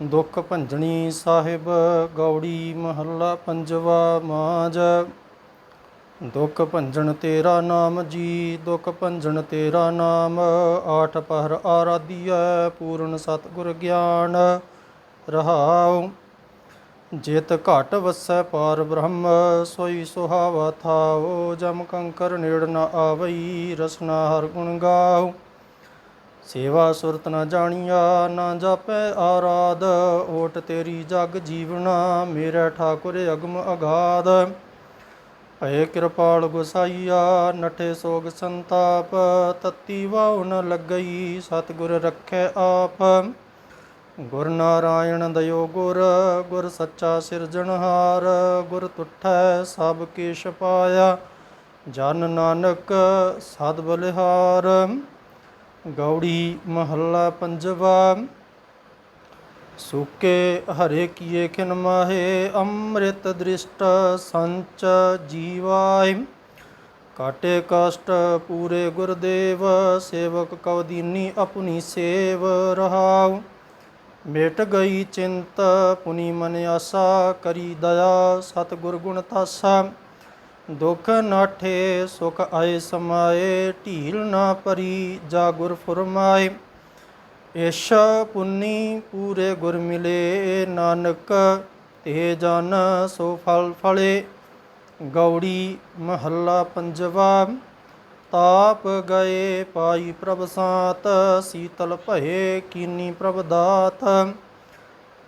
ਦੁੱਖ ਭੰਜਣੀ ਸਾਹਿਬ, ਗੌੜੀ ਮਹੱਲਾ ਪੰਜਵਾ ਮਾਜ। ਦੁੱਖ ਭੰਜਣ ਤੇਰਾ ਨਾਮ ਜੀ, ਦੁੱਖ ਭੰਜਣ ਤੇਰਾ ਨਾਮ। ਆਠ ਪਹਿਰ ਆਰਾਧੀਐ, ਪੂਰਨ ਸਤਿਗੁਰ ਗਿਆਨ ਰਹਾਉ। ਜਿਤ ਘਟ ਵਸੈ ਪਾਰ ਬ੍ਰਹਮ, ਸੋਈ ਸੁਹਾਵਾ ਥਾਓ ਜਮ ਕੰਕਰ ਨੇੜ ਨ ਆਵਈ, ਰਸਨਾ ਹਰ ਗੁਣ ਗਾਉ। ਸੇਵਾ ਸੁਰਤ ਨਾ ਜਾਣੀਆ, ਨਾ ਜਾਪੈ ਆਰਾਧ। ਓਟ ਤੇਰੀ ਜਗ ਜੀਵਨਾ, ਮੇਰਾ ਠਾਕੁਰ ਅਗਮ ਅਗਾਧ। ਭਏ ਕਿਰਪਾਲ ਗੁਸਾਈਆ, ਨਠੇ ਸੋਗ ਸੰਤਾਪ। ਤਤੀ ਵਾਉ ਨ ਲੱਗਈ, ਸਤਿਗੁਰ ਰੱਖੈ ਆਪ। ਗੁਰ ਨਾਰਾਇਣ ਦਇਓ ਗੁਰ ਗੁਰ ਸੱਚਾ ਸਿਰਜਣਹਾਰ ਗੁਰ ਤੁਠੈ ਸਭ ਕੀ ਪਾਇਆ, ਜਨ ਨਾਨਕ ਸਦ ਬਲਿਹਾਰ। ਗੌੜੀ ਮਹੱਲਾ ਪੰਜਵਾ, ਸੁਕੇ ਹਰੇ ਕੀਏ ਖਿਨ ਮਾਹੇ, ਅੰਮ੍ਰਿਤ ਦ੍ਰਿਸ਼ਟ ਸੰਚ ਜੀਵਾਇ ਕਾਟੇ ਕਸ਼ਟ ਪੂਰੇ ਗੁਰਦੇਵ, ਸੇਵਕ ਕਉ ਦੀਨੀ ਆਪਣੀ ਸੇਵ ਰਹਾਉ। ਮੇਟ ਗਈ ਚਿੰਤ, ਪੁਨੀ ਮਨ ਆਸਾ, ਕਰੀ ਦਇਆ ਸਤ ਗੁਰ ਗੁਣ ਤਾਸਾ। ਦੁਖ ਨਾਠੇ ਸੁਖ ਆਏ ਸਮਾਏ, ਢੀਲ ਨਾ ਪਰੀ ਜਾ ਗੁਰ ਫੁਰਮਾਏ। ਏਸ਼ ਪੁੰਨੀ ਪੂਰੇ ਗੁਰ ਮਿਲੇ, ਨਾਨਕ ਤੇ ਜਨ ਸੋ ਫਲ ਫਲੇ। ਗੌੜੀ ਮਹੱਲਾ ਪੰਜਵਾ, ਤਾਪ ਗਏ ਪਾਈ ਪ੍ਰਭ ਸਾਤ, ਸੀਤਲ ਭਏ ਕੀਨੀ ਪ੍ਰਭ ਦਾਤ।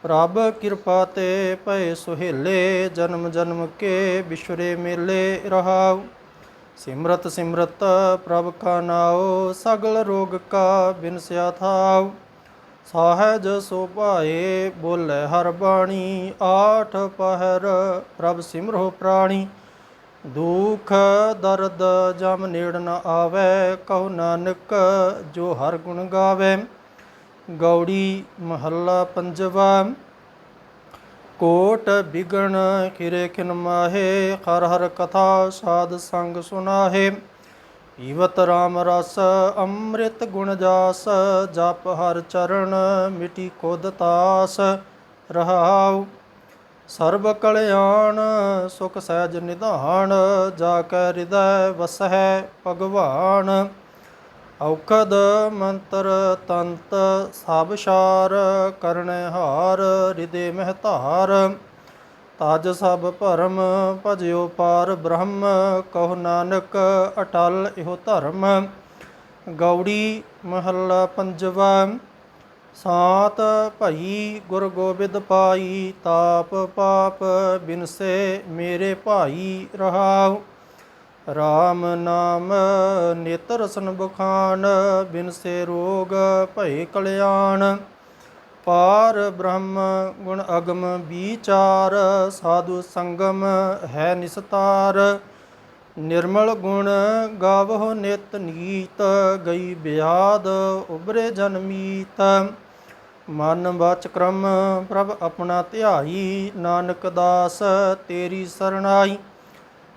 ਪ੍ਰਭ ਕਿਰਪਾ ਤੇ ਭਏ ਸੁਹੇਲੇ, ਜਨਮ ਜਨਮ ਕੇ ਬਿਸ਼ਰੇ ਮੇਲੇ ਰਹਾਉ। ਸਿਮਰਤ ਸਿਮਰਤ ਪ੍ਰਭ ਕਾ ਨਾਉ, ਸਗਲ ਰੋਗ ਕਾ ਬਿਨਸਿਆ ਥਾਉ। ਸਾਹਜ ਸੋ ਭਾਏ, ਬੋਲੇ ਹਰ ਬਾਣੀ, ਆਠ ਪਹਿਰ ਪ੍ਰਭ ਸਿਮਰੋ ਪ੍ਰਾਣੀ। ਦੁਖ ਦਰਦ ਜਮ ਨੇੜ ਨ ਆਵੇ, ਕਹੋ ਨਾਨਕ ਜੋ ਹਰ ਗੁਣ ਗਾਵੇ। ਗੌੜੀ ਮਹੱਲਾ ਪੰਜਵਾ ਕੋਟ ਬਿਗਣ ਕਿਰੇ ਕਿਨ ਮਾਹੇ, ਹਰ ਹਰ ਕਥਾ ਸਾਧ ਸੰਗ ਸੁਨਾਹੇ। ਪੀਵਤ ਰਾਮ ਰਸ, ਅੰਮ੍ਰਿਤ ਗੁਣ ਜਾਸ, ਜਪ ਹਰ ਚਰਨ ਮਿਟੀ ਕੋਦ ਤਾਸ। ਰਹਾਉ ਸਰਬ ਕਲਿਆਣ, ਸੁਖ ਸਹਿਜ ਨਿਧਾਨ, ਜਾ ਕੈ ਹਿਰਦੈ ਵਸਹਿ ਭਗਵਾਨ। ਔਖਦ ਮੰਤਰ ਤੰਤ ਸਭ ਸ਼ਾਰ ਕਰਨੈ ਹਾਰ ਹਿਰਦੇ ਮਹਤਾਰ ਤਜ ਸਭ ਭਰਮ ਭਜਿਓ ਪਾਰ ਬ੍ਰਹਮ, ਕਹੋ ਨਾਨਕ ਅਟਲ ਇਹੋ ਧਰਮ। ਗੌੜੀ ਮਹੱਲਾ ਪੰਜਵਾ, ਸਾਤ ਭਈ ਗੁਰ ਗੋਬਿੰਦ ਪਾਈ, ਤਾਪ ਪਾਪ ਬਿਨਸੇ ਮੇਰੇ ਭਾਈ ਰਹਾਉ। RAM ਨਾਮ ਨੇਤਰ ਰਸਨ ਬਖਾਨ ਬਿਨਸੇ ਰੋਗ ਭਏ ਕਲਿਆਣ। ਪਾਰ ਬ੍ਰਹਮ ਗੁਣ ਅਗਮ ਵਿਚਾਰ, ਸਾਧੂ ਸੰਗਮ ਹੈ ਨਿਸਤਾਰ। ਨਿਰਮਲ ਗੁਣ ਗਾਵਹੁ ਨਿਤ ਨੀਤ, ਗਈ ਬਿਆਦ ਉਬਰੇ ਜਨਮੀਤ ਮਨ ਬਚ ਕਰਮ ਪ੍ਰਭ ਆਪਣਾ ਧਿਆਈ, ਨਾਨਕ ਦਾਸ ਤੇਰੀ ਸਰਣਾਈ।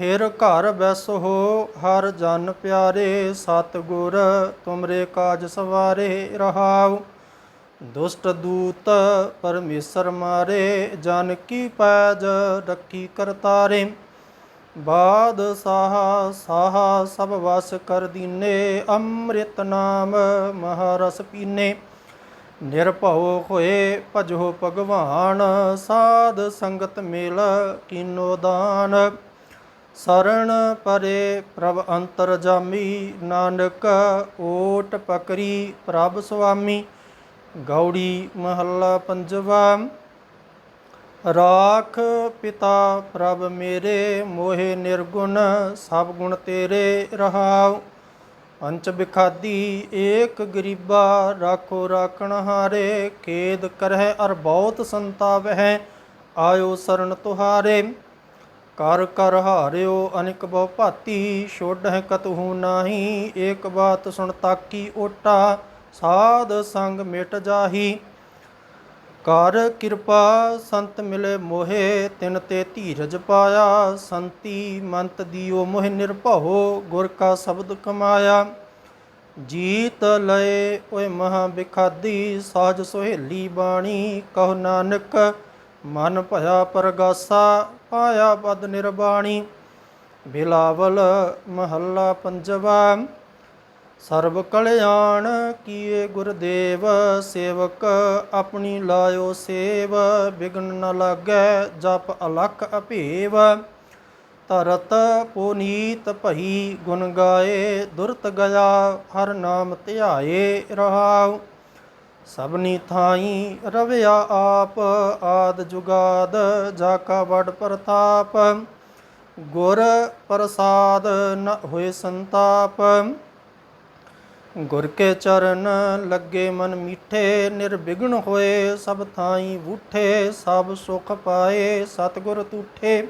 ਫਿਰ ਘਰ ਬੈਸੋ ਹਰ ਜਨ ਪਿਆਰੇ, ਸਤਿਗੁਰ ਤੁਮਰੇ ਕਾਜ ਸਵਾਰੇ ਰਹਾਉ। ਦੁਸ਼ਟ ਦੂਤ ਪਰਮੇਸ਼ਰ ਮਾਰੇ, ਜਨ ਕੀ ਪੈਜ ਰੱਖੀ ਕਰਤਾਰੇ। ਬਾਦ ਸਾਹ ਸਾਹ ਸਭ ਵਸ ਕਰ ਦੀਨੇ, ਅੰਮ੍ਰਿਤ ਨਾਮ ਮਹਾਰਸ ਪੀਨੇ। ਨਿਰਭਉ ਹੋਏ, ਭਜੋ ਭਗਵਾਨ, ਸਾਧ ਸੰਗਤ ਮੇਲ ਕੀਨੋ ਦਾਨ। ਸਰਣ ਪਰੇ ਪ੍ਰਭ ਅੰਤਰ ਜਾਮੀ, ਨਾਨਕ ਓਟ ਪਕਰੀ ਪ੍ਰਭ ਸੁਆਮੀ, ਗੌੜੀ ਮਹੱਲਾ ਪੰਜਵਾ। ਰਾਖ ਪਿਤਾ ਪ੍ਰਭ ਮੇਰੇ, ਮੋਹਿ ਨਿਰਗੁਣ ਸਭ ਗੁਣ ਤੇਰੇ ਰਹਾਉ। ਪੰਚ ਬਿਖਾਦੀ ਏਕ ਗਰੀਬਾ ਰਾਖੋ ਰਾਖਣ ਹਾਰੇ, ਖੇਦ ਕਰਹਿ ਅਰ ਬਹੁਤ ਸੰਤਾਪ ਹੈ, ਆਇਓ ਸਰਨ ਤੁਹਾਰੇ। ਕਰ ਕਰ ਹਾਰਿਓ ਅਨਿਕ ਬਹੁ ਭਾਤੀ ਛੋਡਹਿ ਕਤਹੂ ਨਾਹੀ, ਏਕ ਬਾਤ ਸੁਣ ਤਾਕੀ ਓਟਾ, ਸਾਧ ਸੰਗ ਮਿਟ ਜਾਹੀ। ਕਰ ਕਿਰਪਾ ਸੰਤ ਮਿਲੇ ਮੋਹੇ, ਤਿਨ ਤੇ ਧੀਰਜ ਪਾਇਆ, ਸੰਤੀ ਮੰਤ ਦਿਓ ਮੋਹਿ ਨਿਰਭਉ, ਗੁਰ ਕਾ ਸ਼ਬਦ ਕਮਾਇਆ। ਜੀਤ ਲਏ ਓਏ ਮਹਾ ਬਿਖਾਦੀ, ਸਾਜ ਸੁਹੇਲੀ ਬਾਣੀ, ਕਹੋ ਨਾਨਕ, ਮਨ ਭਇਆ ਪਰਗਾਸਾ ਪਾਇਆ ਪਦ ਨਿਰਬਾਣੀ। ਬਿਲਾਵਲ ਮਹੱਲਾ ਪੰਜਵਾ, ਸਰਬ ਕਲਿਆਣ ਕੀਏ ਗੁਰਦੇਵ, ਸੇਵਕ ਆਪਣੀ ਲਾਇਓ ਸੇਵ, ਬਿਗਨ ਨ ਲਾਗੈ ਜਪ ਅਲਖ ਅਭੇਵ। ਤਰਤ ਪੁਨੀਤ ਭਈ ਗੁਣ ਗਾਏ, ਦੁਰਤ ਗਿਆ ਹਰ ਨਾਮ ਧਿਆਏ ਰਹਾਉ। ਸਭਨੀ ਥਾਈ ਰਵਿਆ ਆਪ, ਆਦ ਜੁਗਾਦ ਜਾ ਕਾ ਵਡ ਪ੍ਰਤਾਪ। ਗੁਰ ਪ੍ਰਸਾਦ ਨ ਹੋਏ ਸੰਤਾਪ। ਗੁਰ ਕੇ ਚਰਨ ਲੱਗੇ ਮਨ ਮੀਠੇ, ਨਿਰਵਿਘਨ ਹੋਏ ਸਭ ਥਾਈ ਵੂਠੇ, ਸਭ ਸੁਖ ਪਾਏ ਸਤਿਗੁਰ ਤੂਠੇ।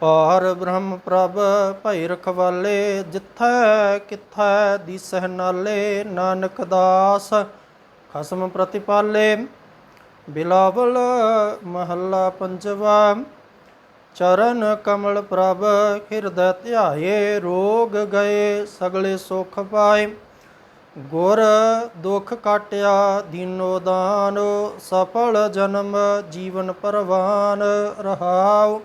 ਪਾਰ ਬ੍ਰਹਮ ਪ੍ਰਭ ਭਈ ਰਖਵਾਲੇ, ਜਿੱਥੈ ਕਿਥੈ ਦੀਸਹਿ ਨਾਲੇ, ਨਾਨਕ ਦਾਸ। ਖਸਮ ਪ੍ਰਤਿਪਾਲੇ, ਬਿਲਾਵਲ ਮਹੱਲਾ ਪੰਜਵਾ, ਚਰਨ ਕਮਲ ਪ੍ਰਭ ਹਿਰਦੈ ਧਿਆਏ, ਰੋਗ ਗਏ ਸਗਲੇ ਸੁਖ ਪਾਏ। ਗੁਰ ਦੁਖ ਕਾਟਿਆ, ਦੀਨੋ ਦਾਨ, ਸਫਲ ਜਨਮ ਜੀਵਨ ਪਰਵਾਨ ਰਹਾਉ।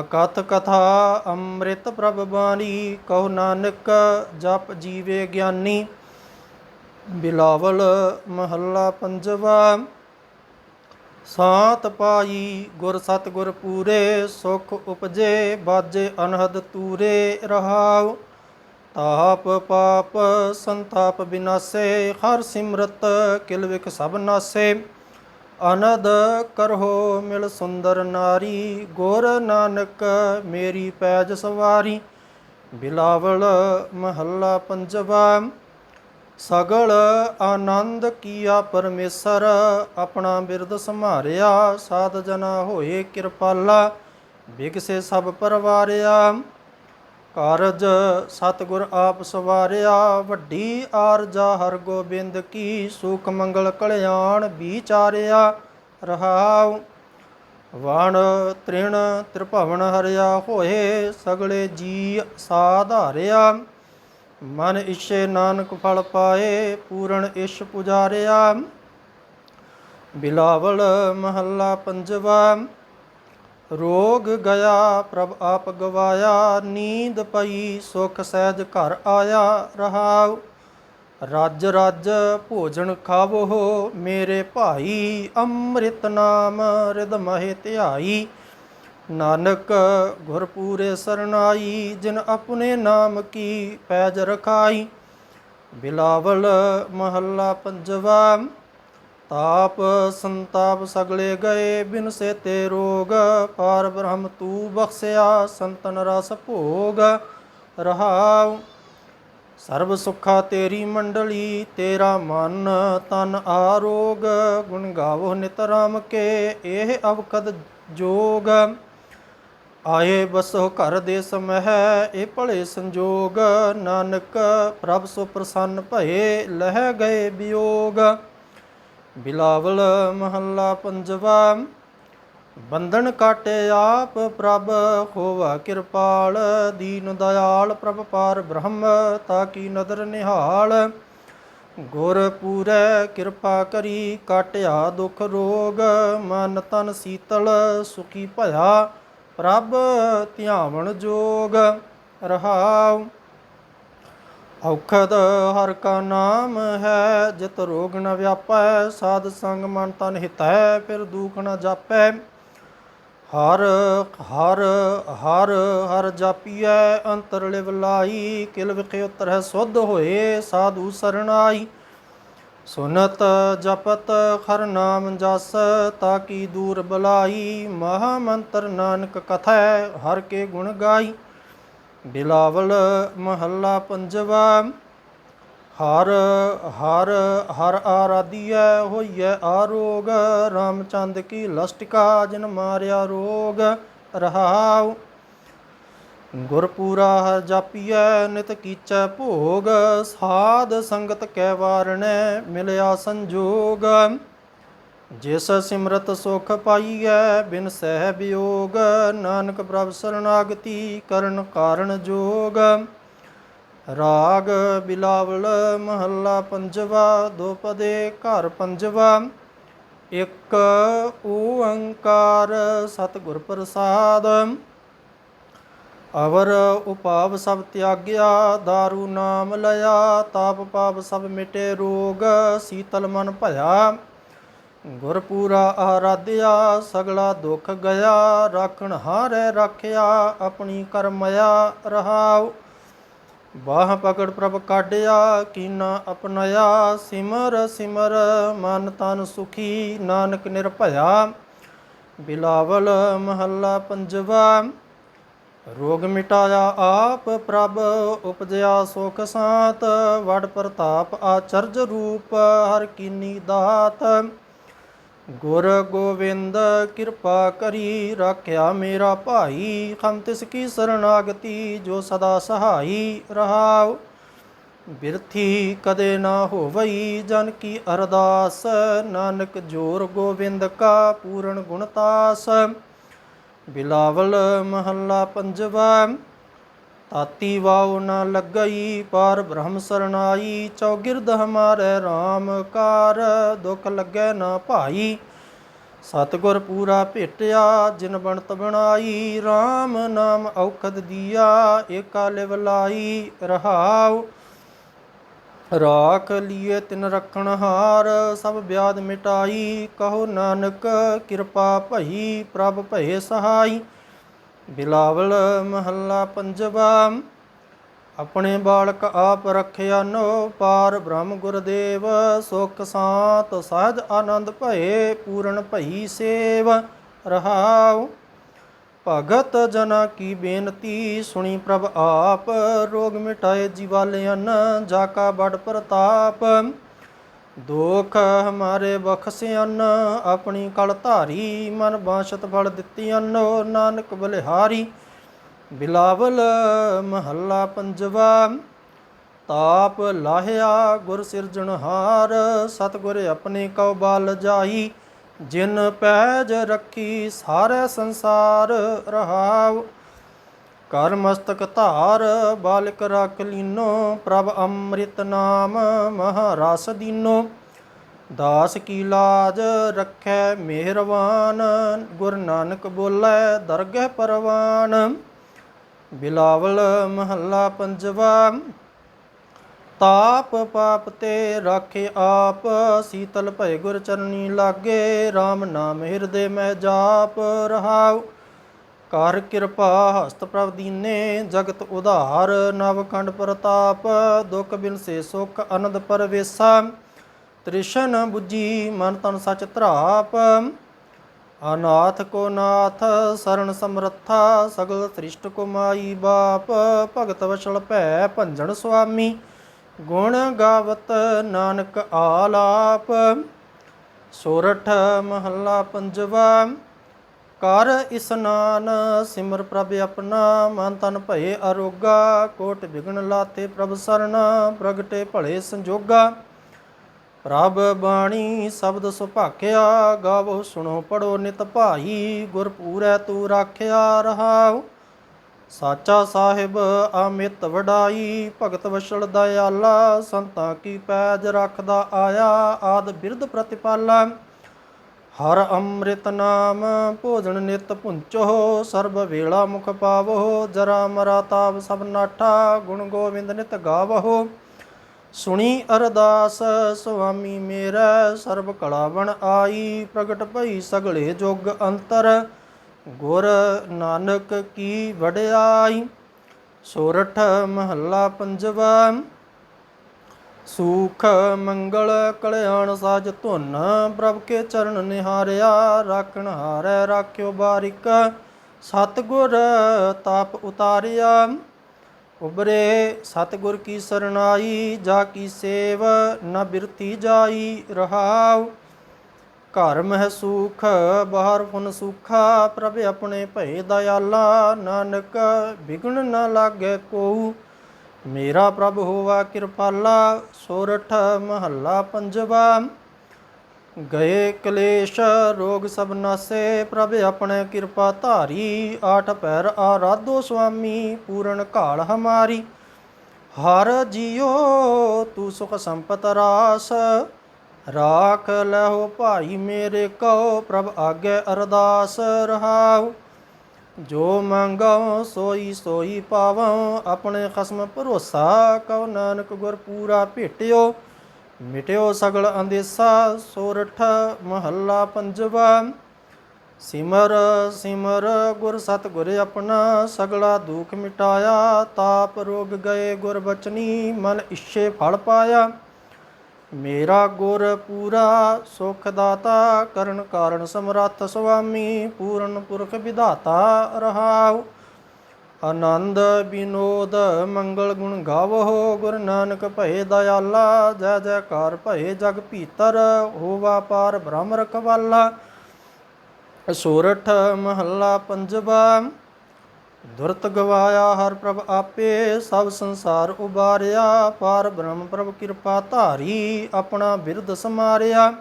ਅਕਥ ਕਥਾ ਅੰਮ੍ਰਿਤ ਪ੍ਰਭ ਬਾਣੀ, ਕਹੋ ਨਾਨਕ ਜਪ ਜੀਵੇ ਗਿਆਨੀ। ਬਿਲਾਵਲ ਮਹੱਲਾ ਪੰਜਵਾ। ਸਾਤ ਪਾਈ ਗੁਰ ਸਤਿਗੁਰ ਪੂਰੇ, ਸੁਖ ਉਪਜੇ, ਬਾਜੇ ਅਨਹਦ ਤੂਰੇ ਰਹਾਉ। ਤਾਪ ਪਾਪ ਸੰਤਾਪ ਬਿਨਾਸੇ, ਹਰ ਸਿਮਰਤ ਕਿਲ ਵਿਕ ਸਭ ਨਾਸੇ। ਅਨਦ ਕਰਹੋ ਮਿਲ ਸੁੰਦਰ ਨਾਰੀ, ਗੁਰ ਨਾਨਕ ਮੇਰੀ ਪੈਜ ਸਵਾਰੀ। ਬਿਲਾਵਲ ਮਹੱਲਾ ਪੰਜਵਾ। ਸਗਲ ਆਨੰਦ ਕੀਆ ਪਰਮੇਸ਼ਰ, ਆਪਣਾ ਬਿਰਦ ਸੰਭਾਰਿਆ, ਸਾਧ ਜਨਾ ਹੋਏ ਕਿਰਪਾਲਾ ਬਿਗਸੇ ਸਭ ਪਰਵਾਰਿਆ। ਕਾਰਜ ਸਤਿਗੁਰ ਆਪ ਸਵਾਰਿਆ, ਵੱਡੀ ਆਰਜਾ ਹਰ ਗੋਬਿੰਦ ਕੀ, ਸੁਖ ਮੰਗਲ ਕਲਿਆਣ ਵਿਚਾਰਿਆ ਰਹਾਉ। ਵਣ ਤ੍ਰਿਣ ਤ੍ਰਿਭਵਨ ਹਰਿਆ ਹੋਏ, ਸਗਲੇ ਜੀ ਸਾਧਾਰਿਆ। ਮਨ ਇਛੇ ਨਾਨਕ ਫਲ ਪਾਏ, ਪੂਰਨ ਇਸ਼ ਪੁਜਾਰਿਆ। ਬਿਲਾਵਲ ਮਹੱਲਾ ਪੰਜਵਾ, ਰੋਗ ਗਿਆ ਪ੍ਰਭ ਆਪ ਗਵਾਇਆ, ਨੀਂਦ ਪਈ ਸੁਖ ਸਹਿਜ ਘਰ ਆਇਆ ਰਹਾਉ। ਰੱਜ ਰੱਜ ਭੋਜਨ ਖਾਵੋ ਮੇਰੇ ਭਾਈ, ਅੰਮ੍ਰਿਤ ਨਾਮ ਰਿਦ ਮਹਿ ਧਿਆਈ। ਨਾਨਕ ਗੁਰ ਪੂਰੇ ਸਰਨਾਈ, ਜਿਨ ਆਪਣੇ ਨਾਮ ਕੀ ਪੈਜ ਰਖਾਈ, ਬਿਲਾਵਲ ਮਹੱਲਾ ਪੰਜਵਾ, ਤਾਪ ਸੰਤਾਪ ਸਗਲੇ ਗਏ, ਬਿਨ ਸੇ ਤੇ ਰੋਗ, ਪਾਰ ਬ੍ਰਹਮ ਤੂ ਬਖਸਿਆ, ਸੰਤਨ ਰਸ ਭੋਗ ਰਹਾਉ। ਸਰਬ ਸੁਖਾ ਤੇਰੀ ਮੰਡਲੀ, ਤੇਰਾ ਮਨ ਤਨ ਆਰੋਗ, ਗੁਣ ਗਾਵੋ ਨਿਤ ਰਾਮ ਕੇ, ਇਹ ਅਵਕਦ ਜੋਗ। ਆਏ ਬਸੋ ਘਰ ਦੇ ਸਮਹਿ, ਇਹ ਭਲੇ ਸੰਜੋਗ। ਨਾਨਕ, ਪ੍ਰਭ ਸੋ ਪ੍ਰਸੰਨ ਭਏ, ਲਹਿ ਗਏ ਵਿਯੋਗ ਬਿਲਾਵਲ ਮਹੱਲਾ ਪੰਜਵਾ, ਬੰਧਨ ਕਾਟੇ ਆਪ ਪ੍ਰਭ ਹੋਵਾ ਕਿਰਪਾਲ। ਦੀਨ ਦਇਆਲ ਪ੍ਰਭ ਪਾਰ ਬ੍ਰਹਮ ਤਾ ਕੀ ਨਦਰ ਨਿਹਾਲ। ਗੁਰ ਪੂਰੈ ਕਿਰਪਾ ਕਰੀ, ਕਾਟਿਆ ਦੁਖ ਰੋਗ। ਮਨ ਤਨ ਸੀਤਲ, ਸੁਖੀ ਭਇਆ। ਪ੍ਰਭ ਧਿਆਵਣ ਜੋਗ ਰਹਾਉ। ਔਖਦ ਹਰ ਕਾ ਨਾਮ ਹੈ, ਜਿਤ ਰੋਗ ਨ ਵਿਆਪੈ, ਸਾਧ ਸੰਗ ਮਨ ਤਨ ਹਿਤੈ, ਫਿਰ ਦੁਖ ਨ ਜਾਪੈ। ਹਰ ਹਰ ਹਰ ਹਰ ਜਾਪੀਐ, ਅੰਤਰ ਲਿਵ ਲਾਈ, ਕਿਲ ਵਿਖੇ ਉਤਰੈ ਸੁਧ ਹੋਏ, ਸਾਧੂ ਸਰਣਾਈ। ਸੁਨਤ ਜਪਤ ਖਰ ਨਾਮ ਜਸ, ਤਾਕੀ ਦੂਰ ਬਲਾਈ ਮਹਾ ਮੰਤਰ ਨਾਨਕ ਕਥੈ, ਹਰ ਕੇ ਗੁਣ ਗਾਈ। ਬਿਲਾਵਲ ਮਹੱਲਾ ਪੰਜਵਾ, ਹਰ ਹਰ ਹਰ ਆਰਾਧੀਐ, ਹੋਈਐ ਆਰੋਗ, ਰਾਮਚੰਦ ਕੀ ਲਸਟਿਕਾ ਜਿਨ ਮਾਰਿਆ ਰੋਗ, ਰਹਾਉ। ਗੁਰਪੂਰਾ ਹਰ ਜਾਪੀਐ, ਨਿਤ ਕੀਚੈ ਭੋਗ, ਸਾਧ ਸੰਗਤ ਕੈ ਵਾਰਣੈ, ਮਿਲਿਆ ਸੰਜੋਗ। ਜਿਸ ਸਿਮਰਤ ਸੁਖ ਪਾਈਐ, ਬਿਨ ਸਹਿ ਬਿਯੋਗ, ਨਾਨਕ ਪ੍ਰਭ ਸਰਨਾਗਤੀ ਕਰਨ ਕਾਰਨ ਜੋਗ। ਰਾਗ ਬਿਲਾਵਲ ਮਹੱਲਾ ਪੰਜਵਾ, ਦੋ ਘਰ ਪੰਜਵਾ। ਇੱਕ ਓੰਕਾਰ ਸਤਿਗੁਰ ਪ੍ਰਸਾਦ। ਅਵਰ ਉਪਾਵ ਸਭ ਤਿਆਗਿਆ दारू ਨਾਮ ਲਿਆ, ਤਾਪ ਪਾਪ ਸਭ ਮਿਟੇ, ਰੋਗ ਸੀਤਲ ਮਨ ਭਇਆ। ਗੁਰਪੂਰਾ ਆਰਾਧਿਆ, ਸਗਲਾ ਦੁੱਖ ਗਿਆ, ਰਾਖਣ ਹਾਰੇ ਰੱਖਿਆ, ਆਪਣੀ ਕਰਮਇਆ ਰਹਾਉ। ਬਾਹ ਪਕੜ ਪ੍ਰਭ ਕਾਢਿਆ, ਕੀਨਾ ਅਪਨਾਇਆ ਸਿਮਰ ਸਿਮਰ ਮਨ ਤਨ ਸੁਖੀ, ਨਾਨਕ ਨਿਰਭਇਆ। ਬਿਲਾਵਲ ਮਹੱਲਾ ਪੰਜਵਾ ਰੋਗ ਮਿਟਾਇਆ ਆਪ ਪ੍ਰਭ, ਉਪਜਿਆ ਸੁਖ ਸਾਤ, ਵਡ ਪ੍ਰਤਾਪ ਆਚਰਜ ਰੂਪ, ਹਰ ਕੀਨੀ ਦਾਤ। ਗੁਰ ਗੋਬਿੰਦ ਕਿਰਪਾ ਕਰੀ, ਰੱਖਿਆ ਮੇਰਾ ਭਾਈ ਹਮ ਤਿਸ ਕੀ ਸਰਣਾਗਤੀ ਜੋ ਸਦਾ ਸਹਾਈ ਰਹਾਉ। ਬਿਰਥੀ ਕਦੇ ਨਾ ਹੋਵਈ, ਜਨ ਕੀ ਅਰਦਾਸ, ਨਾਨਕ ਜੋਰ ਗੋਬਿੰਦ ਕਾ ਪੂਰਨ ਗੁਣਤਾਸ ਬਿਲਾਵਲ ਮਹੱਲਾ ਪੰਜਵਾ, ਤਾਤੀ ਵਾਉ ਨਾ ਲੱਗਈ ਪਰ ਬ੍ਰਹਮ ਸਰਨਾਈ ਚੌਗਿਰਦ ਹਮਾਰੇ RAM ਕਾਰ, ਦੁਖ ਲੱਗੈ ਨਾ ਭਾਈ। ਸਤਿਗੁਰ ਪੂਰਾ ਭੇਟਿਆ, ਜਿਨ ਬਣਤ ਬਣਾਈ RAM ਨਾਮ ਔਖਦ ਦੀਆ, ਏਕਾ ਲਿਵ ਲਾਈ ਰਹਾਉ। ਰਾਖ ਲੀਏ ਤਿਨ ਰਖਣ ਹਾਰ, ਸਭ ਵਿਆਦ ਮਿਟਾਈ, ਕਹੋ ਨਾਨਕ ਕਿਰਪਾ ਭਈ, ਪ੍ਰਭ ਭਏ ਸਹਾਈ। ਬਿਲਾਵਲ ਮਹੱਲਾ ਪੰਜਵਾ, ਆਪਣੇ ਬਾਲਕ ਆਪ ਰਖਿਆ ਨੋ ਪਾਰ ਬ੍ਰਹਮ ਗੁਰਦੇਵ, ਸੁਖ ਸਾਤ ਸਹਿਜ ਆਨੰਦ ਭਏ ਪੂਰਨ ਭਈ ਸੇਵ ਰਹਾਉ। ਭਗਤ ਜਨਾ ਕੀ ਬੇਨਤੀ ਸੁਣੀ ਪ੍ਰਭ ਆਪ, ਰੋਗ ਮਿਟਾਏ ਜੀਵਾਲਿਆਨ ਜਾ ਕਾ ਬੜ ਪ੍ਰਤਾਪ। ਦੁਖ ਹਮਾਰੇ ਬਖਸਿਆਨ ਆਪਣੀ ਕਲ ਧਾਰੀ, ਮਨ ਬਾਸ਼ਤ ਫਲ ਦਿੱਤੀਆਂ ਨਾਨਕ ਬਲਿਹਾਰੀ। ਬਿਲਾਵਲ ਮਹੱਲਾ ਪੰਜਵਾ, ਤਾਪ ਲਾਹਿਆ ਗੁਰ ਸਿਰਜਣਹਾਰ, ਸਤਿਗੁਰ ਆਪਣੇ ਕਉ ਬਲ ਜਾਈ। ਜਿਨ ਪੈਜ ਰੱਖੀ ਸਾਰੇ ਸੰਸਾਰ ਰਹਾਉ। ਕਰ ਮਸਤਕ ਧਾਰ ਬਾਲਕ ਰਖ ਲੀਨੋ, ਪ੍ਰਭ ਅੰਮ੍ਰਿਤ ਨਾਮ ਮਹਾਰਸ ਦੀਨੋ। ਦਾਸ ਕੀ ਲਾਜ ਰੱਖੈ ਮਿਹਰਵਾਨ, ਗੁਰ ਨਾਨਕ ਬੋਲੇ ਦਰਗਹਿ ਪਰਵਾਨ। ਬਿਲਾਵਲ ਮਹੱਲਾ ਪੰਜਵਾ ਤਾਪ ਪਾਪ ਤੇ ਰਾਖੇ ਆਪ, ਸੀਤਲ ਭਏ ਗੁਰ ਚਰਨੀ ਲਾਗੇ RAM ਨਾਮ ਹਿਰਦੇ ਮੈਂ ਜਾਪ ਰਹਾਉ। ਕਰ ਕਿਰਪਾ ਹਸਤ ਪ੍ਰਭ ਦੀਨੇ, ਜਗਤ ਉਧਾਰ ਨਵਖੰਡ ਪ੍ਰਤਾਪ, ਦੁਖ ਬਿਨ ਸੇ ਸੁਖ ਆਨੰਦ ਪਰਵੇਸਾ। ਤ੍ਰਿਸ਼ਨ 부ਜੀ ਮਨ ਤਨ ਸਚ ਧਰਾਪ, ਅਨਾਥ ਕੋ ਨਾਥ ਸਰਣ ਸਮਰੱਥਾ, ਸਗਲ ਸ੍ਰਿਸ਼ਟ ਕੋ ਮਾਈ ਬਾਪ, ਭਗਤ ਵਸ਼ਲ ਭੈ ਭੰਜਨ ਸੁਆਮੀ। ਗੁਣ ਗਾਵਤ ਨਾਨਕ ਆਲਾਪ, ਸੋਰਠ ਮਹੱਲਾ ਪੰਜਵਾ, ਕਰ ਇਸਨਾਨ ਸਿਮਰ ਪ੍ਰਭ ਆਪਣਾ, ਮਨ ਤਨ ਭਏ ਅਰੋਗਾ, ਕੋਟ ਵਿਗਣ ਲਾਤੇ ਪ੍ਰਭ ਸਰਣਾ ਪ੍ਰਗਟੇ ਭਲੇ ਸੰਜੋਗਾ। ਪ੍ਰਭ ਬਾਣੀ ਸ਼ਬਦ ਸੁਭਾਖਿਆ, ਗਾਵੋ ਸੁਣੋ ਪੜੋ ਨਿਤ ਭਾਈ ਗੁਰ ਪੂਰੈ ਤੂੰ ਰਾਖਿਆ ਰਹਾਉ। ਸਾਚਾ ਸਾਹਿਬ ਅਮਿਤ ਵਡਾਈ, ਭਗਤ ਵਸ਼ਲ ਦਇਆਲਾ, ਸੰਤਾਂ ਕੀ ਪੈਜ ਰੱਖਦਾ ਆਇਆ, ਆਦ ਬਿਰਧ ਪ੍ਰਤਿਪਾਲਾ। ਹਰ ਅੰਮ੍ਰਿਤ ਨਾਮ ਭੋਜਨ ਨਿਤ ਪੁੰਚੋ ਸਰਬ ਵੇਲਾ ਮੁਖ ਪਾਵੋ, ਜਰਾ ਮਰਾ ਤਾਪ ਸਭ ਨਾਠਾ, ਗੁਣ ਗੋਬਿੰਦ ਨਿਤ ਗਾਵੋ। ਸੁਣੀ ਅਰਦਾਸ ਸੁਆਮੀ ਮੇਰਾ, ਸਰਬ ਕਲਾ ਬਣ ਆਈ, ਪ੍ਰਗਟ ਭਈ ਸਗਲੇ ਜੁਗ ਅੰਤਰ। ਗੁਰ ਨਾਨਕ ਕੀ ਵਡਿਆਈ, ਸੋਰਠ ਮਹੱਲਾ ਪੰਜਵਾ। ਸੂਖ ਮੰਗਲ ਕਲਿਆਣ ਸਾਜ ਧੁਨ, ਪ੍ਰਭ ਕੇ ਚਰਨ ਨਿਹਾਰਿਆ, ਰਾਖਣ ਹਾਰੈ ਰਾਖਿਓ ਬਾਰਿਕ। ਸਤਗੁਰ ਤਾਪ ਉਤਾਰਿਆ, ਉਬਰੇ ਸਤਿਗੁਰ ਕੀ ਸਰਨਾਈ ਜਾ ਕੀ ਸੇਵ ਨਾ ਬਿਰਤੀ ਜਾਈ ਰਹਾਉ। ਘਰ ਮਹਿ ਸੁਖ, ਬਾਹਰ ਪੁਨ ਸੁਖਾ, ਪ੍ਰਭ ਆਪਣੇ ਭਏ ਦਇਆਲਾ, ਨਾਨਕ ਵਿਗਣ ਨਾ ਲਾਗੇ ਕੋਉ ਮੇਰਾ ਪ੍ਰਭ ਹੋਵਾ ਕਿਰਪਾਲਾ, ਸੋਰਠ ਮਹੱਲਾ ਪੰਜਵਾ। ਗਏ ਕਲੇਸ਼, ਰੋਗ ਸਭ ਨਾਸੇ, ਪ੍ਰਭ ਆਪਣੇ ਕਿਰਪਾ ਧਾਰੀ। ਆਠ ਪੈਰ ਆਰਾਧੋ ਸੁਆਮੀ, ਪੂਰਨ ਕਾਲ ਹਮਾਰੀ। ਹਰ ਜੀਓ, ਤੂੰ ਸੁਖ ਸੰਪਤ ਰਾਸ। ਰਾਖ ਲਹੋ ਭਾਈ ਮੇਰੇ ਕੋ ਪ੍ਰਭ ਆਗੇ ਅਰਦਾਸ ਰਹਾਉ। ਜੋ ਮੰਗਾਂ ਸੋਈ ਸੋਈ ਪਾਵਾਂ, ਆਪਣੇ ਖਸਮ ਭਰੋਸਾ ਕਉ ਨਾਨਕ ਗੁਰ ਪੂਰਾ ਭੇਟਿਓ। ਮਿਟਿਓ ਸਗਲ ਅੰਦੇਸਾ, ਸੋਰਠ ਮਹੱਲਾ ਪੰਜਵਾ। ਸਿਮਰ ਸਿਮਰ ਗੁਰ ਸਤ ਗੁਰ ਆਪਣਾ, ਸਗਲਾ ਦੁਖ ਮਿਟਾਇਆ। ਤਾਪ ਰੋਗ ਗਏ ਗੁਰ ਬਚਨੀ, ਮਨ ਇਛੇ ਫਲ ਪਾਇਆ। ਮੇਰਾ ਗੁਰ ਪੂਰਾ ਸੁਖ ਦਾਤਾ, ਕਰਨ ਕਾਰਨ ਸਮਰੱਥ ਸੁਆਮੀ, ਪੂਰਨ ਪੁਰਖ ਵਿਧਾਤਾ ਰਹਾਉ। ਆਨੰਦ ਬਿਨੋਦ ਮੰਗਲ ਗੁਣ ਗਾਵੋ, ਗੁਰ ਨਾਨਕ ਭਏ ਦਇਆਲਾ, ਜੈ ਜੈਕਾਰ ਭਏ ਜਗ ਭੀਤਰ, ਹੋਵਾ ਪਾਰ ਬ੍ਰਹਮ ਰਖਵਾਲਾ। ਸੋਰਠ ਮਹੱਲਾ ਪੰਜਵਾ ਦੁਰਤ ਗਵਾਇਆ ਹਰ ਪ੍ਰਭ ਆਪੇ, ਸਭ ਸੰਸਾਰ ਉਬਾਰਿਆ। ਪਾਰ ਬ੍ਰਹਮ ਪ੍ਰਭ ਕਿਰਪਾ ਧਾਰੀ, ਆਪਣਾ ਬਿਰਧ ਸਮਾਰਿਆ।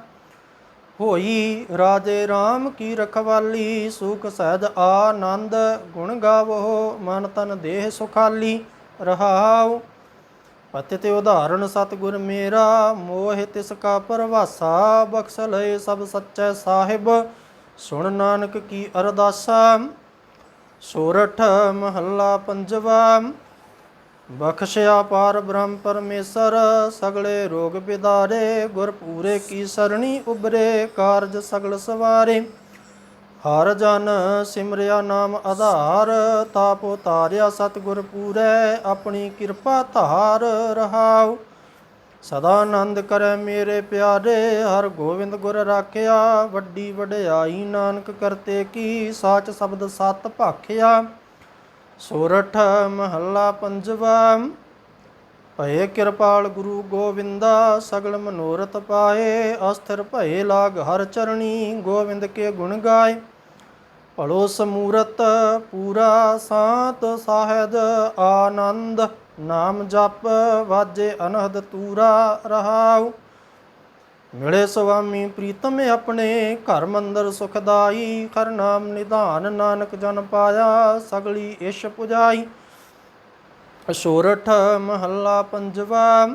ਹੋਈ ਰਾਜੇ RAM ਕੀ ਰਖਵਾਲੀ, ਸੁਖ ਸਹਿਜ ਆਨੰਦ ਗੁਣ ਗਾਵੋ, ਮਨ ਤਨ ਦੇਹ ਸੁਖਾਲੀ ਰਹਾਉ। ਪਤਿ ਤੇ ਉਦਾਹਰਣ ਸਤਿਗੁਰ ਮੇਰਾ, ਮੋਹ ਤਿਸ ਕਾ ਪਰਵਾਸਾ, ਬਖਸ਼ ਲਏ ਸਭ ਸੱਚੇ ਸਾਹਿਬ। ਸੁਣ ਨਾਨਕ ਕੀ ਅਰਦਾਸਾ ਸੋਰਠ ਮਹੱਲਾ ਪੰਜਵਾ। ਬਖਸ਼ਿਆ ਪਾਰ ਬ੍ਰਹਮ ਪਰਮੇਸ਼ਰ, ਸਗਲੇ ਰੋਗ ਬਿਦਾਰੇ, ਗੁਰ ਪੂਰੇ ਕੀ ਸਰਣੀ ਉਬਰੇ ਕਾਰਜ ਸਗਲ ਸਵਾਰੇ। ਹਰ ਜਨ ਸਿਮਰਿਆ ਨਾਮ ਆਧਾਰ, ਤਾਪ ਉਤਾਰਿਆ ਸਤਿਗੁਰ ਪੂਰੇ, ਆਪਣੀ ਕਿਰਪਾ ਧਾਰ ਰਹਾਉ। ਸਦਾ ਆਨੰਦ ਕਰੈ ਮੇਰੇ ਪਿਆਰੇ, ਹਰ ਗੋਬਿੰਦ ਗੁਰ ਰਾਖਿਆ, ਵੱਡੀ ਵਡਿਆਈ ਨਾਨਕ ਕਰਤੇ ਕੀ, ਸਾਚ ਸ਼ਬਦ ਸਤ ਭਾਖਿਆ। ਸੋਰਠ ਮਹੱਲਾ ਪੰਜਵਾ, ਭਏ ਕਿਰਪਾਲ ਗੁਰੂ ਗੋਬਿੰਦਾ ਸਗਲ ਮਨੋਰਥ ਪਾਏ, ਅਸਥਿਰ ਭਏ ਲਾਗ ਹਰ ਚਰਣੀ ਗੋਬਿੰਦ ਕੇ ਗੁਣ ਗਾਏ। ਭਲੋ ਸਮੂਰਤ ਪੂਰਾ ਸਾਤ ਸਾਹਿਜ ਆਨੰਦ ਨਾਮ ਜਪ ਵਾਜੇ ਅਨਹਦ ਤੂਰਾ ਰਹਾਉ। ਮਿਲੇ ਸੁਆਮੀ ਪ੍ਰੀਤਮ ਆਪਣੇ ਘਰ ਮੰਦਰ ਸੁਖਦਾਈ। ਹਰ ਨਾਮ ਨਿਧਾਨ ਨਾਨਕ ਜਨ ਪਾਇਆ, ਸਗਲੀ ਇਸ਼ ਪੁਜਾਈ। ਅਸ਼ੋਰਠ ਮਹੱਲਾ ਪੰਜਵਾ,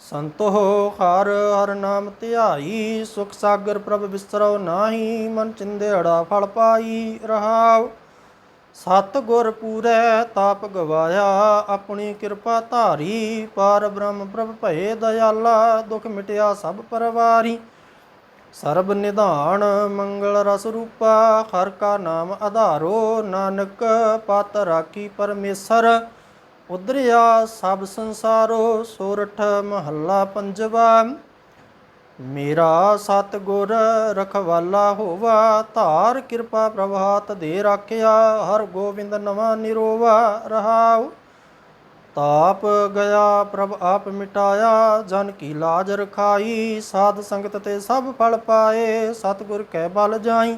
ਸੰਤੋ ਹਰ ਹਰ ਨਾਮ ਧਿਆਈ। ਸੁਖ ਸਾਗਰ ਪ੍ਰਭ ਵਿਸਰੋ ਨਾਹੀ, ਮਨ ਚਿੰਦੇੜਾ ਫਲ ਪਾਈ ਰਹਾਉ। ਸਤ ਗੁਰ ਪੂਰੈ ਤਾਪ ਗਵਾਇਆ, ਆਪਣੀ ਕਿਰਪਾ ਧਾਰੀ, ਪਾਰ ਬ੍ਰਹਮ ਪ੍ਰਭ ਭਏ ਦਇਆਲਾ, ਦੁਖ ਮਿਟਿਆ ਸਭ ਪਰਵਾਰੀ। ਸਰਬ ਨਿਧਾਨ ਮੰਗਲ ਰਸ ਰੂਪਾ, ਹਰ ਕਾ ਨਾਮ ਆਧਾਰੋ ਨਾਨਕ, ਪਤ ਰਾਖੀ ਪਰਮੇਸ਼ਰ। ਉਦਰਿਆ ਸਭ ਸੰਸਾਰੋ, ਸੋਰਠ ਮਹੱਲਾ ਪੰਜਵਾ। ਮੇਰਾ ਸਤਗੁਰ ਰਖਵਾਲਾ ਹੋਵਾ, ਧਾਰ ਕਿਰਪਾ ਪ੍ਰਭਾਤ ਦੇ ਰਾਖਿਆ, ਹਰ ਗੋਬਿੰਦ ਨਵਾਂ ਨਿਰੋਵਾ ਰਹਾਉ। ਤਾਪ ਗਿਆ ਪ੍ਰਭ ਆਪ ਮਿਟਾਇਆ, ਜਨ ਕੀ ਲਾਜ ਰਖਾਈ, ਸਾਧ ਸੰਗਤ ਤੇ ਸਭ ਫਲ ਪਾਏ, ਸਤਿਗੁਰ ਕੈ ਬਲ ਜਾਈ।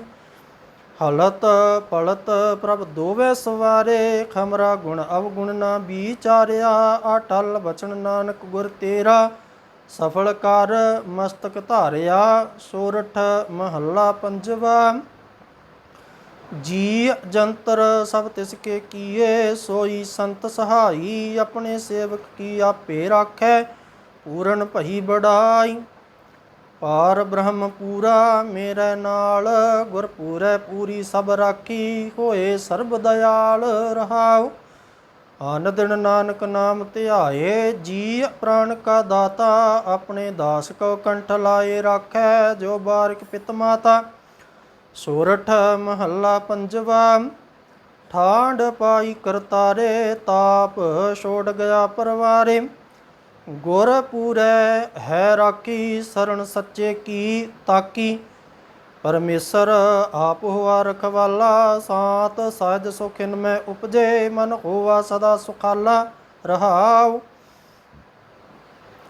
ਹਲਤ ਪਲਤ ਪ੍ਰਭ ਦੋਵੇ ਸਵਾਰੇ, ਖਮਰਾ ਗੁਣ ਅਵਗੁਣ ਨਾ ਵਿਚਾਰਿਆ ਅਟਲ ਬਚਨ ਨਾਨਕ ਗੁਰ ਤੇਰਾ। ਸਫਲ ਕਰ ਮਸਤਕ ਧਾਰਿਆ, ਸੋਰਠ ਮਹੱਲਾ ਪੰਜਵਾ। ਜੀ ਜੰਤਰ ਸਭ ਤਿਸ ਕੇ ਕੀਏ, ਸੋਈ ਸੰਤ ਸਹਾਈ, ਆਪਣੇ ਸੇਵਕ ਕੀ ਆਪੇ ਰਾਖੈ, ਪੂਰਨ ਭਈ ਬੜਾਈ। ਪਾਰ ਬ੍ਰਹਮ ਪੂਰਾ, ਮੇਰੇ ਨਾਲ ਗੁਰ ਪੂਰੈ ਪੂਰੀ ਸਭ ਰਾਖੀ, ਹੋਏ ਸਰਬ ਦਇਆਲ ਰਹਾਉ। ਅਨ ਨਾਨਕ ਨਾਮ ਧਿਆਏ ਜੀ ਪ੍ਰਾਣ ਕਾ ਦਾਤਾ, ਆਪਣੇ ਦਾਸ ਕੋ ਕੰਠ ਲਾਏ ਰਾਖੈ, ਜੋ ਬਾਰਕ ਪਿਤ ਮਾਤਾ। ਸੋਰਠ ਮਹੱਲਾ ਪੰਜਵਾ ਠਾਂਡ ਪਾਈ ਕਰਤਾਰੇ, ਤਾਪ ਛੋੜ ਗਿਆ ਪਰਵਾਰੇ। ਗੁਰ ਪੂਰੈ ਹੈ ਰਾਖੀ ਸਰਣ ਸੱਚੇ ਕੀ ਤਾਕੀ। ਪਰਮੇਸ਼ਰ ਆਪ ਹੋਆ ਰਖਵਾਲਾ, ਸਾਤ ਸਹਿਜ ਸੁਖਿਨ ਮੈਂ ਉਪਜੇ, ਮਨ ਹੋਵਾ ਸਦਾ ਸੁਖਾਲਾ ਰਹਾਉ।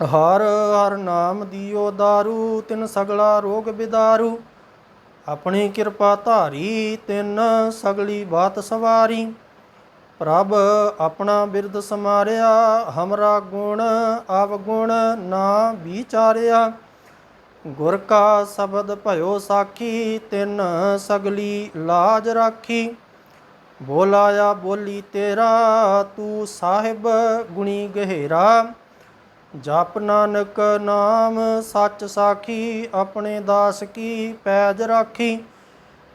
ਹਰ ਹਰ ਨਾਮ ਦਿਓ ਦਾਰੂ, ਤਿਨ ਸਗਲਾ ਰੋਗ ਬਿਦਾਰੂ। ਆਪਣੀ ਕਿਰਪਾ ਧਾਰੀ, ਤਿਨ ਸਗਲੀ ਬਾਤ ਸਵਾਰੀ। ਪ੍ਰਭ ਆਪਣਾ ਬਿਰਦ ਸਮਾਰਿਆ, ਹਮਰਾ ਗੁਣ ਅਵਗੁਣ ਨਾ ਵਿਚਾਰਿਆ। ਗੁਰ ਕਾ ਸ਼ਬਦ ਭਇਓ ਸਾਖੀ, ਤਿੰਨ ਸਗਲੀ ਲਾਜ ਰਾਖੀ। ਬੋਲਾਇਆ ਬੋਲੀ ਤੇਰਾ, ਤੂੰ ਸਾਹਿਬ ਗੁਣੀ ਗਹਿਰਾ। ਜਪ ਨਾਨਕ ਨਾਮ ਸੱਚ ਸਾਖੀ, ਆਪਣੇ ਦਾਸ ਕੀ ਪੈਜ ਰਾਖੀ।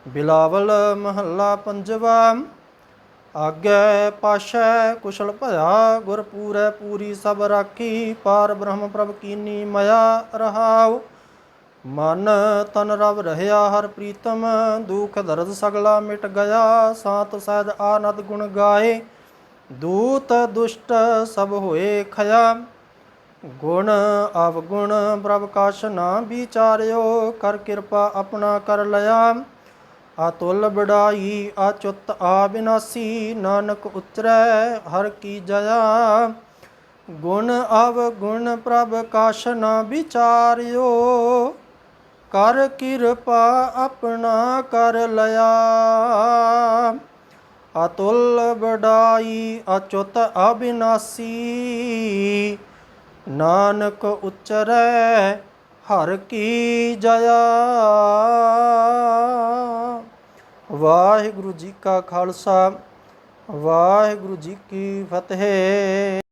ਬਿਲਾਵਲ ਮਹੱਲਾ ਪੰਜਵਾ, ਆਗੇ ਪਾਸ਼ੈ ਕੁਸ਼ਲ ਭਇਆ ਗੁਰ ਪੂਰੈ ਪੂਰੀ ਸਭ ਰਾਖੀ। ਪਾਰ ਬ੍ਰਹਮ ਪ੍ਰਭ ਕੀਨੀ ਮਇਆ ਰਹਾਉ। ਮਨ ਤਨ ਰਵ ਰਹਿਆ ਹਰ ਪ੍ਰੀਤਮ, ਦੁਖ ਦਰਦ ਸਗਲਾ ਮਿਟ ਗਿਆ, ਸਾਤ ਸਹਿਜ ਆਨੰਦ ਗੁਣ ਗਾਏ। ਦੂਤ ਦੁਸ਼ਟ ਸਭ ਹੋਏ ਖਿਆ ਗੁਣ ਅਵਗੁਣ ਪ੍ਰਭ ਕਛ ਨਾ ਵਿਚਾਰਿਓ, ਕਰ ਕਿਰਪਾ ਆਪਣਾ ਕਰ ਲਿਆ। ਅਤੁਲ ਬੜਾਈ ਅਚੁੱਤ ਆ ਬਿਨਾਸੀ ਨਾਨਕ ਉਤਰੈ ਹਰ ਕੀ ਜਇਆ। ਗੁਣ ਅਵਗੁਣ ਪ੍ਰਭ ਕਛ ਨਾ ਵਿਚਾਰਿਓ ਕਰ ਕਿਰਪਾ ਆਪਣਾ ਕਰ ਲਿਆ। ਅਤੁਲ ਬਡਾਈ ਅਚੁਤ ਅਬਿਨਾਸੀ। ਨਾਨਕ ਉਚਰੈ ਹਰ ਕੀ ਜਇਆ। ਵਾਹਿਗੁਰੂ ਜੀ ਕਾ ਖਾਲਸਾ, ਵਾਹਿਗੁਰੂ ਜੀ ਕੀ ਫਤਿਹ।